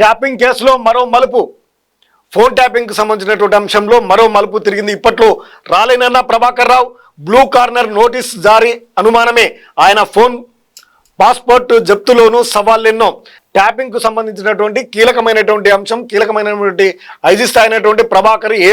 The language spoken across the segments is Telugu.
ట్యాపింగ్ కేసులో మరో మలుపు. ఫోన్ ట్యాపింగ్కు సంబంధించినటువంటి అంశంలో మరో మలుపు తిరిగింది. ఇప్పట్లో రాలేనన్న Prabhakar Rao blue corner notice జారీ అనుమానమే. ఆయన ఫోన్ పాస్పోర్ట్ జప్తులోనూ సవాళ్ళెన్నో ట్యాపింగ్కు సంబంధించినటువంటి కీలకమైనటువంటి అంశం కీలకమైనటువంటి ఐజీ స్థాయి అయినటువంటి ప్రభాకర్ ఏ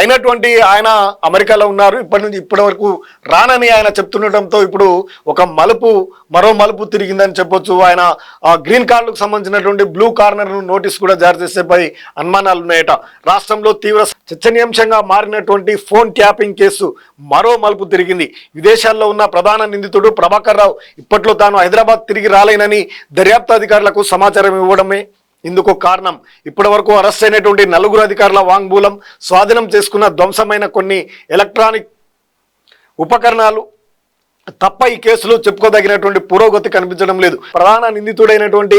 అయినటువంటి ఆయన అమెరికాలో ఉన్నారు. ఇప్పటి నుంచి ఇప్పటి వరకు రానని ఆయన చెప్తుండటంతో ఇప్పుడు ఒక మలుపు మరో మలుపు తిరిగిందని చెప్పొచ్చు. ఆయన ఆ గ్రీన్ కార్డుకు సంబంధించినటువంటి బ్లూ కార్నర్ నోటీస్ కూడా జారీ చేసేపై అనుమానాలు ఉన్నాయట రాష్ట్రంలో తీవ్ర చర్చనీయాంశంగా మారినటువంటి ఫోన్ ట్యాపింగ్ కేసు మరో మలుపు తిరిగింది. విదేశాల్లో ఉన్న ప్రధాన నిందితుడు ప్రభాకర్ రావు ఇప్పట్లో తాను హైదరాబాద్ తిరిగి రాలేనని దర్యాప్తు అధికారులకు సమాచారం ఇవ్వడమే ఇందుకు కారణం. ఇప్పటి వరకు అరెస్ట్ అయినటువంటి నలుగురు అధికారుల వాంగ్మూలం స్వాధీనం చేసుకున్న ధ్వంసమైన కొన్ని ఎలక్ట్రానిక్ ఉపకరణాలు తప్ప ఈ కేసులో చెప్పుకోదగినటువంటి పురోగతి కనిపించడం లేదు. ప్రధాన నిందితుడైనటువంటి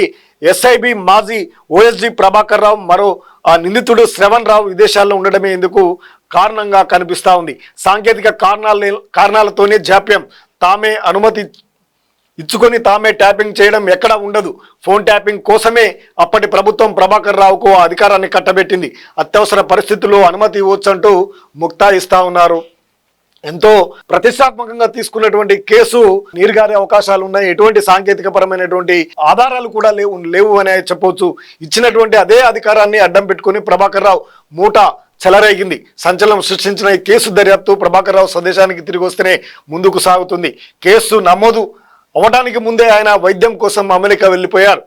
ఎస్ఐబి మాజీ ఓఎస్జి ప్రభాకర్ రావు మరో ఆ నిందితుడు శ్రవణ్ రావు విదేశాల్లో ఉండడమే ఇందుకు కారణంగా కనిపిస్తూ ఉంది. సాంకేతిక కారణాల కారణాలతోనే జాప్యం. తామే అనుమతి ఇచ్చుకొని తామే ట్యాపింగ్ చేయడం ఎక్కడా ఉండదు. ఫోన్ ట్యాపింగ్ కోసమే అప్పటి ప్రభుత్వం ప్రభాకర్ రావుకు ఆ అధికారాన్ని కట్టబెట్టింది. అత్యవసర పరిస్థితుల్లో అనుమతి ఇవ్వచ్చంటూ ముక్తాయిస్తా ఉన్నారు. ఎంతో ప్రతిష్టాత్మకంగా తీసుకున్నటువంటి కేసు నీరుగారే అవకాశాలు ఉన్నాయి ఎటువంటి సాంకేతిక పరమైనటువంటి ఆధారాలు కూడా లేవు లేవు అనే చెప్పవచ్చు ఇచ్చినటువంటి అదే అధికారాన్ని అడ్డం పెట్టుకుని ప్రభాకర్ రావు మూట చెలరేగింది. సంచలనం సృష్టించిన ఈ కేసు దర్యాప్తు ప్రభాకర్ రావు స్వదేశానికి తిరిగి వస్తేనే ముందుకు సాగుతుంది. కేసు నమోదు అవ్వటానికి ముందే ఆయన వైద్యం కోసం అమెరికా వెళ్ళిపోయారు.